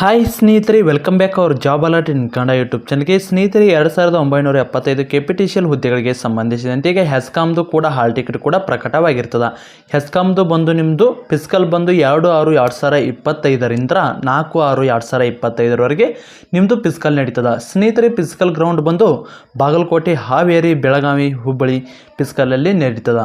Hi ಸ್ನೇಹಿತರೆ welcome back our job alert in Kannada YouTube ಚಾನಲ್ಗೆ ಸ್ನೇಹಿತರೆ, ಎರಡು ಸಾವಿರದ ಒಂಬೈನೂರ ಎಪ್ಪತ್ತೈದು ಕೆಪಿಟಿಷಿಯಲ್ ಹುದ್ದೆಗಳಿಗೆ ಸಂಬಂಧಿಸಿದಂತೆ ಈಗ ಹೆಸ್ಕಾಮ್ದು ಕೂಡ ಹಾಲ್ ಟಿಕೆಟ್ ಕೂಡ ಪ್ರಕಟವಾಗಿರ್ತದೆ. ಹೆಸ್ಕಾಮ್ದು ಬಂದು ನಿಮ್ಮದು ಫಿಸ್ಕಲ್ ಬಂದು ಎರಡು ಆರು ಎರಡು ಸಾವಿರ ಇಪ್ಪತ್ತೈದರಿಂದ ನಾಲ್ಕು ಆರು ಎರಡು ಸಾವಿರ ಇಪ್ಪತ್ತೈದರವರೆಗೆ ನಿಮ್ಮದು ಫಿಸ್ಕಲ್ ನಡೀತದೆ. ಸ್ನೇಹಿತರೆ ಫಿಸ್ಕಲ್ ಗ್ರೌಂಡ್ ಬಂದು ಬಾಗಲಕೋಟೆ, ಹಾವೇರಿ, ಬೆಳಗಾವಿ, ಹುಬ್ಬಳ್ಳಿ ಫಿಸ್ಕಲಲ್ಲಿ ನಡೀತದ.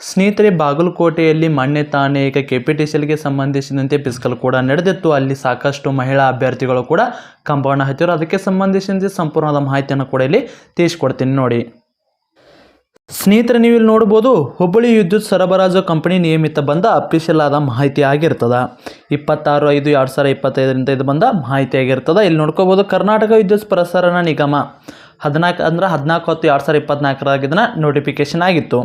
ಸ್ನೇಹಿತರೆ, ಬಾಗಲಕೋಟೆಯಲ್ಲಿ ಮೊನ್ನೆ ತಾನೇ, ಈಗ ಕೆ ಪಿ ಟಿ ಸಿಲ್ಗೆ ಸಂಬಂಧಿಸಿದಂತೆ ಫಿಸ್ಕಲ್ ಕೂಡ ನಡೆದಿತ್ತು. ಅಲ್ಲಿ ಸಾಕಷ್ಟು ಮಹಿಳಾ ಅಭ್ಯರ್ಥಿಗಳು ಕೂಡ ಕಂಪೌಂಡ್ ಹಚ್ಚಿದ್ರು ಅದಕ್ಕೆ ಸಂಬಂಧಿಸಿದಂತೆ ಸಂಪೂರ್ಣವಾದ ಮಾಹಿತಿಯನ್ನು ಕೂಡ ಇಲ್ಲಿ ತಿಳಿಸ್ಕೊಡ್ತೀನಿ ನೋಡಿ. ಸ್ನೇಹಿತರೆ ನೀವು ಇಲ್ಲಿ ನೋಡ್ಬೋದು, ಹುಬ್ಬಳ್ಳಿ ವಿದ್ಯುತ್ ಸರಬರಾಜು ಕಂಪನಿ ನಿಯಮಿತ ಬಂದ ಅಫಿಷಿಯಲ್ ಆದ ಮಾಹಿತಿ ಆಗಿರ್ತದೆ. ಇಪ್ಪತ್ತಾರು ಐದು ಎರಡು ಸಾವಿರ ಇಪ್ಪತ್ತೈದರಿಂದ ಇದು ಬಂದ ಮಾಹಿತಿ ಆಗಿರ್ತದೆ. ಇಲ್ಲಿ ನೋಡ್ಕೋಬೋದು, ಕರ್ನಾಟಕ ವಿದ್ಯುತ್ ಪ್ರಸರಣ ನಿಗಮ. ಹದಿನಾಲ್ಕು ಅಂದ್ರೆ ಹದಿನಾಲ್ಕು ಹತ್ತು ಎರಡು ಸಾವಿರದ ಇಪ್ಪತ್ನಾಲ್ಕರಾಗ ಇದನ್ನು ನೋಟಿಫಿಕೇಶನ್ ಆಗಿತ್ತು.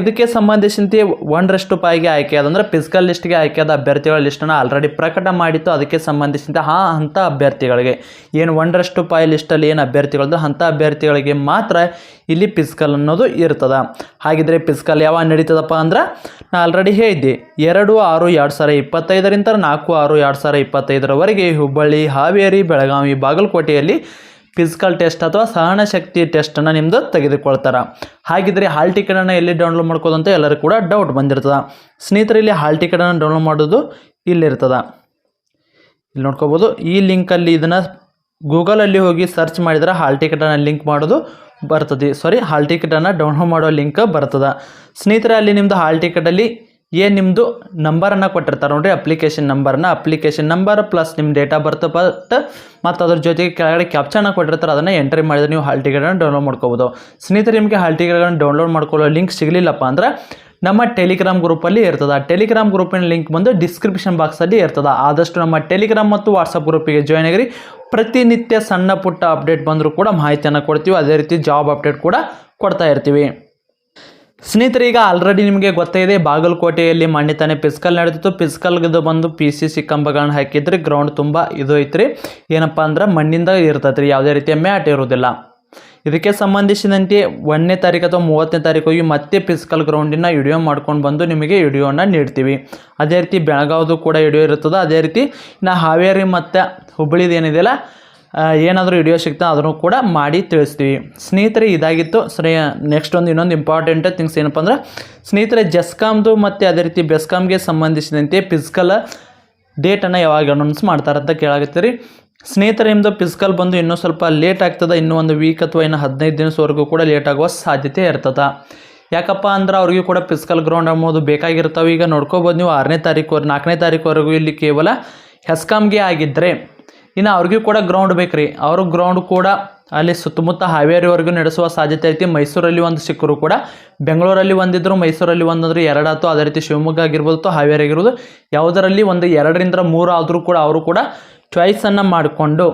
ಇದಕ್ಕೆ ಸಂಬಂಧಿಸಿದಂತೆ ಒಂದರಷ್ಟು ಪಾಯಿಗೆ ಆಯ್ಕೆ ಅಂದರೆ ಫಿಸಿಕಲ್ ಲಿಸ್ಟ್ಗೆ ಆಯ್ಕೆಯಾದ ಅಭ್ಯರ್ಥಿಗಳ ಲಿಸ್ಟನ್ನು ಆಲ್ರೆಡಿ ಪ್ರಕಟ ಮಾಡಿತ್ತು. ಅದಕ್ಕೆ ಸಂಬಂಧಿಸಿದಂತೆ ಆ ಅಂಥ ಅಭ್ಯರ್ಥಿಗಳಿಗೆ. ಏನು ಒಂದರಷ್ಟು ಪಾಯಿ ಲಿಸ್ಟಲ್ಲಿ ಏನು ಅಭ್ಯರ್ಥಿಗಳಿದ್ರು ಅಂಥ ಅಭ್ಯರ್ಥಿಗಳಿಗೆ ಮಾತ್ರ ಇಲ್ಲಿ ಫಿಸಿಕಲ್ ಅನ್ನೋದು ಇರ್ತದ. ಹಾಗಿದ್ರೆ ಫಿಸಿಕಲ್ ಯಾವಾಗ ನಡೀತದಪ್ಪ ಅಂದ್ರೆ ನಾ ಆಲ್ರೆಡಿ ಹೇಳಿದ್ದೆ, ಎರಡು ಆರು ಎರಡು ಸಾವಿರ ಇಪ್ಪತ್ತೈದರಿಂದ ನಾಲ್ಕು ಆರು ಎರಡು ಸಾವಿರ ಇಪ್ಪತ್ತೈದರವರೆಗೆ ಹುಬ್ಬಳ್ಳಿ, ಹಾವೇರಿ, ಬೆಳಗಾವಿ, ಬಾಗಲಕೋಟೆಯಲ್ಲಿ ಫಿಸಿಕಲ್ ಟೆಸ್ಟ್ ಅಥವಾ ಸಹನಶಕ್ತಿ ಟೆಸ್ಟನ್ನು ನಿಮ್ಮದು ತೆಗೆದುಕೊಳ್ತಾರೆ. ಹಾಗಿದ್ರೆ ಹಾಲ್ ಟಿಕೆಟನ್ನು ಎಲ್ಲಿ ಡೌನ್ಲೋಡ್ ಮಾಡ್ಕೋದು ಅಂತ ಎಲ್ಲರೂ ಕೂಡ ಡೌಟ್ ಬಂದಿರ್ತದೆ. ಸ್ನೇಹಿತರೆ, ಇಲ್ಲಿ ಹಾಲ್ ಟಿಕೆಟನ್ನು ಡೌನ್ಲೋಡ್ ಮಾಡೋದು ಇಲ್ಲಿರ್ತದೆ. ಇಲ್ಲಿ ನೋಡ್ಕೋಬೋದು, ಈ ಲಿಂಕಲ್ಲಿ ಇದನ್ನು ಗೂಗಲಲ್ಲಿ ಹೋಗಿ ಸರ್ಚ್ ಮಾಡಿದ್ರೆ ಹಾಲ್ ಟಿಕೆಟನ್ನು ಲಿಂಕ್ ಮಾಡೋದು ಬರ್ತದೆ. ಸಾರಿ ಹಾಲ್ ಟಿಕೆಟನ್ನು ಡೌನ್ಲೋಡ್ ಮಾಡೋ ಲಿಂಕ್ ಬರ್ತದೆ. ಸ್ನೇಹಿತರೆ, ಅಲ್ಲಿ ನಿಮ್ಮದು ಹಾಲ್ ಟಿಕೆಟಲ್ಲಿ ಏನು ನಿಮ್ಮದು ನಂಬರನ್ನು ಕೊಟ್ಟಿರ್ತಾರೆ ನೋಡಿರಿ ಅಪ್ಲಿಕೇಶನ್ ನಂಬರ್ನ. ಅಪ್ಲಿಕೇಶನ್ ನಂಬರ್ ಪ್ಲಸ್ ನಿಮ್ಮ ಡೇಟ್ ಆಫ್ ಬರ್ತ್ ಬಟ್ ಮತ್ತು ಅದ್ರ ಜೊತೆಗೆ ಕೆಳಗಡೆ ಕ್ಯಾಪ್ಚನ್ನ ಕೊಟ್ಟಿರ್ತಾರೆ, ಅದನ್ನು ಎಂಟ್ರಿ ಮಾಡಿದ್ರೆ ನೀವು ಹಾಲ್ ಟಿಕೆಟನ್ನು ಡೌನ್ಲೋಡ್ ಮಾಡ್ಕೋಬೋದು. ಸ್ನೇಹಿತರೆ, ನಿಮಗೆ ಹಾಲ್ ಟಿಕೆಟ್ಗಳನ್ನು ಡೌನ್ಲೋಡ್ ಮಾಡ್ಕೊಳ್ಳೋ ಲಿಂಕ್ ಸಿಗಲಿಲ್ಲಪ್ಪ ಅಂದ್ರೆ ನಮ್ಮ ಟೆಲಿಗ್ರಾಮ್ ಗ್ರೂಪಲ್ಲಿ ಇರ್ತದೆ. ಟೆಲಿಗ್ರಾಮ್ ಗ್ರೂಪಿನ ಲಿಂಕ್ ಬಂದು ಡಿಸ್ಕ್ರಿಪ್ಷನ್ ಬಾಕ್ಸಲ್ಲಿ ಇರ್ತದೆ. ಆದಷ್ಟು ನಮ್ಮ ಟೆಲಿಗ್ರಾಮ್ ಮತ್ತು ವಾಟ್ಸಪ್ ಗ್ರೂಪಿಗೆ ಜಾಯ್ನ್ ಆಗಿರಿ. ಪ್ರತಿನಿತ್ಯ ಸಣ್ಣ ಪುಟ್ಟ ಅಪ್ಡೇಟ್ ಬಂದರೂ ಕೂಡ ಮಾಹಿತಿಯನ್ನು ಕೊಡ್ತೀವಿ. ಅದೇ ರೀತಿ ಜಾಬ್ ಅಪ್ಡೇಟ್ ಕೂಡ ಕೊಡ್ತಾ ಇರ್ತೀವಿ. ಸ್ನೇಹಿತರೆ, ಈಗ ಆಲ್ರೆಡಿ ನಿಮಗೆ ಗೊತ್ತಿದೆ ಬಾಗಲಕೋಟೆಯಲ್ಲಿ ಮೊನ್ನೆ ತಾನೇ ಪಿಸ್ಕಲ್ ನಡೆದಿತ್ತು. ಪಿಸ್ಕಲ್ಗದು ಬಂದು ಪಿ ಸಿ ಸಿ ಕಂಬಗಳನ್ನ ಹಾಕಿದ್ರೆ ಗ್ರೌಂಡ್ ತುಂಬ ಇದು ಐತ್ರಿ. ಏನಪ್ಪ ಅಂದ್ರೆ ಮಣ್ಣಿಂದ ಇರ್ತೈತ್ರಿ, ಯಾವುದೇ ರೀತಿಯ ಮ್ಯಾಟ್ ಇರೋದಿಲ್ಲ ಇದಕ್ಕೆ ಸಂಬಂಧಿಸಿದಂತೆ ಒಂದನೇ ತಾರೀಕು ಅಥವಾ ಮೂವತ್ತನೇ ತಾರೀಕು ಹೋಗಿ ಮತ್ತೆ ಪಿಸ್ಕಲ್ ಗ್ರೌಂಡಿನ ವಿಡಿಯೋ ಮಾಡ್ಕೊಂಡು ಬಂದು ನಿಮಗೆ ವಿಡಿಯೋನ ನೀಡ್ತೀವಿ. ಅದೇ ರೀತಿ ಬೆಳಗಾವ್ದು ಕೂಡ ವಿಡಿಯೋ ಇರ್ತದೆ ಅದೇ ರೀತಿ ನಾ ಹಾವೇರಿ ಮತ್ತು ಹುಬ್ಬಳ್ಳಿದು ಏನಿದೆಯಲ್ಲ ಏನಾದರೂ ವಿಡಿಯೋ ಸಿಗ್ತಾ ಅದನ್ನು ಕೂಡ ಮಾಡಿ ತಿಳಿಸ್ತೀವಿ. ಸ್ನೇಹಿತರೆ, ಇದಾಗಿತ್ತು. ಸರಿ ನೆಕ್ಸ್ಟ್ ಒಂದು ಇನ್ನೊಂದು ಇಂಪಾರ್ಟೆಂಟ್ ಥಿಂಗ್ಸ್ ಏನಪ್ಪ ಅಂದ್ರೆ, ಸ್ನೇಹಿತರೆ ಜೆಸ್ಕಾಮ್ದು ಮತ್ತು ಅದೇ ರೀತಿ ಬೆಸ್ಕಾಮ್ಗೆ ಸಂಬಂಧಿಸಿದಂತೆ ಫಿಸಿಕಲ್ ಡೇಟನ್ನು ಯಾವಾಗ ಅನೌನ್ಸ್ ಮಾಡ್ತಾರೆ ಅಂತ ಕೇಳಾಗತ್ತೀರಿ ಸ್ನೇಹಿತರೆ ನಿಮ್ಮದು ಫಿಸಿಕಲ್ ಬಂದು ಇನ್ನೂ ಸ್ವಲ್ಪ ಲೇಟ್ ಆಗ್ತದೆ. ಇನ್ನೂ ಒಂದು ವೀಕ್ ಅಥವಾ ಇನ್ನು ಹದಿನೈದು ದಿನಸವರೆಗೂ ಕೂಡ ಲೇಟ್ ಆಗುವ ಸಾಧ್ಯತೆ ಇರ್ತದೆ. ಯಾಕಪ್ಪ ಅಂದ್ರೆ ಅವ್ರಿಗೂ ಕೂಡ ಫಿಸಿಕಲ್ ಗ್ರೌಂಡ್ ಅಂಬೋದು ಬೇಕಾಗಿರ್ತಾವೆ. ಈಗ ನೋಡ್ಕೋಬೋದು ನೀವು ಆರನೇ ತಾರೀಕು, ನಾಲ್ಕನೇ ತಾರೀಕುವರೆಗೂ ಇಲ್ಲಿ ಕೇವಲ ಹೆಸ್ಕಾಮ್ಗೆ ಆಗಿದ್ದರೆ ಇನ್ನು ಅವ್ರಿಗೂ ಕೂಡ ಗ್ರೌಂಡ್ ಬೇಕು ರೀ ಅವ್ರ ಗ್ರೌಂಡ್ ಕೂಡ ಅಲ್ಲಿ ಸುತ್ತಮುತ್ತ ಹಾವೇರಿವರೆಗೂ ನಡೆಸುವ ಸಾಧ್ಯತೆ ಐತಿ. ಮೈಸೂರಲ್ಲಿ ಒಂದು ಸಿಕ್ಕರು ಕೂಡ. ಬೆಂಗಳೂರಲ್ಲಿ ಒಂದಿದ್ರು, ಮೈಸೂರಲ್ಲಿ ಒಂದಂದ್ರೆ. ಆಯ್ತು ಅದೇ ರೀತಿ ಶಿವಮೊಗ್ಗ ಆಗಿರ್ಬೋದು, ಹಾವೇರಿ ಆಗಿರ್ಬೋದು. ಯಾವುದರಲ್ಲಿ ಒಂದು ಎರಡರಿಂದ ಮೂರು ಆದರೂ ಕೂಡ ಅವರು ಕೂಡ ಚಾಯ್ಸನ್ನು ಮಾಡಿಕೊಂಡು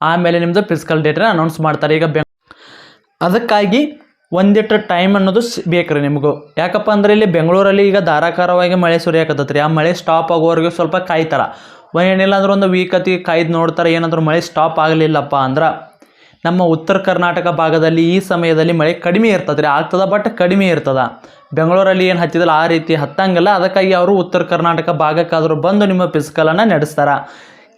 ಆಮೇಲೆ ನಿಮ್ಮದು ಫಿಸಿಕಲ್ ಡೇಟನ್ನು ಅನೌನ್ಸ್ ಮಾಡ್ತಾರೆ. ಈಗ ಬೆಂಗ್ ಅದಕ್ಕಾಗಿ ಒಂದಿಟ್ಟು ಟೈಮ್ ಅನ್ನೋದು ಬೇಕು ರೀ ನಿಮಗೂ. ಯಾಕಪ್ಪ ಅಂದರೆ ಇಲ್ಲಿ ಬೆಂಗಳೂರಲ್ಲಿ ಈಗ ಧಾರಾಕಾರವಾಗಿ ಮಳೆ ಸುರಿಯಾಕತ್ತೈತೆ ರೀ ಆ ಮಳೆ ಸ್ಟಾಪ್ ಆಗೋವರೆಗೂ ಸ್ವಲ್ಪ ಕಾಯ್ತಾರೆ. ಏನಿಲ್ಲ ಅಂದ್ರೆ ಒಂದು ವೀಕ್ ಅತಿ ಕಾಯ್ದು ನೋಡ್ತಾರೆ, ಏನಾದರೂ ಮಳೆ ಸ್ಟಾಪ್ ಆಗಲಿಲ್ಲಪ್ಪ ಅಂದ್ರೆ ನಮ್ಮ ಉತ್ತರ ಕರ್ನಾಟಕ ಭಾಗದಲ್ಲಿ ಈ ಸಮಯದಲ್ಲಿ ಮಳೆ ಕಡಿಮೆ ಇರ್ತದೆ ರೀ ಆಗ್ತದ ಬಟ್ ಕಡಿಮೆ ಇರ್ತದ. ಬೆಂಗಳೂರಲ್ಲಿ ಏನು ಹತ್ತಿದಲ್ಲ ಆ ರೀತಿ ಹತ್ತಂಗಿಲ್ಲ, ಅದಕ್ಕಾಗಿ ಅವರು ಉತ್ತರ ಕರ್ನಾಟಕ ಭಾಗಕ್ಕಾದರೂ ಬಂದು ನಿಮ್ಮ ಪಿಸ್ಕಲನ್ನು ನಡೆಸ್ತಾರೆ.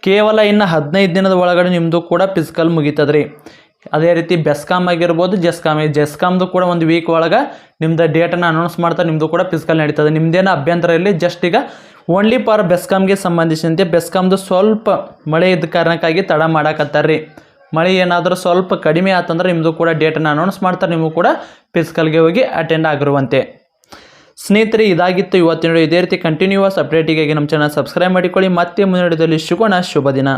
ಕೇವಲ ಇನ್ನು ಹದಿನೈದು ದಿನದ ಒಳಗಡೆ ನಿಮ್ಮದು ಕೂಡ ಪಿಸ್ಕಲ್ ಮುಗೀತದ್ರಿ. ಅದೇ ರೀತಿ ಬೆಸ್ಕಾಮ್ ಆಗಿರ್ಬೋದು ಜೆಸ್ಕಾಮ್ ಜೆಸ್ಕಾಮ್ದು ಕೂಡ ಒಂದು ವೀಕ್ ಒಳಗೆ ನಿಮ್ದು ಡೇಟನ್ನು ಅನೌನ್ಸ್ ಮಾಡ್ತಾರೆ ನಿಮ್ಮದು ಕೂಡ ಪಿಸ್ಕಲ್ ನಡೀತದೆ. ನಿಮ್ಮದೇನು ಅಭ್ಯಂತರ ಇರಲಿ ಜಸ್ಟ್ ಈಗ ಓನ್ಲಿ ಫಾರ್ ಬೆಸ್ಕಾಮ್ಗೆ ಸಂಬಂಧಿಸಿದಂತೆ ಬೆಸ್ಕಾಮ್ದು ಸ್ವಲ್ಪ ಮಳೆ ಇದ್ದ ಕಾರಣಕ್ಕಾಗಿ ತಡ ಮಾಡಾಕತ್ತಾರ ರೀ ಮಳೆ ಏನಾದರೂ ಸ್ವಲ್ಪ ಕಡಿಮೆ ಆತಂದ್ರೆ ನಿಮ್ಮದು ಕೂಡ ಡೇಟನ್ನು ಅನೌನ್ಸ್ ಮಾಡ್ತಾರೆ, ನಿಮಗೂ ಕೂಡ ಫಿಸಿಕಲ್ಗೆ ಹೋಗಿ ಅಟೆಂಡ್ ಆಗಿರುವಂತೆ. ಸ್ನೇಹಿತರೆ, ಇದಾಗಿತ್ತು ಇವತ್ತಿನ ಇದೇ ರೀತಿ ಕಂಟಿನ್ಯೂಸ್ ಅಪ್ಡೇಟಿಗಾಗಿ ನಮ್ಮ ಚಾನಲ್ ಸಬ್ಸ್ಕ್ರೈಬ್ ಮಾಡಿಕೊಳ್ಳಿ. ಮತ್ತೆ ಮುಂದಿನ ಸಿಗೋಣ. ಶುಭ ದಿನ.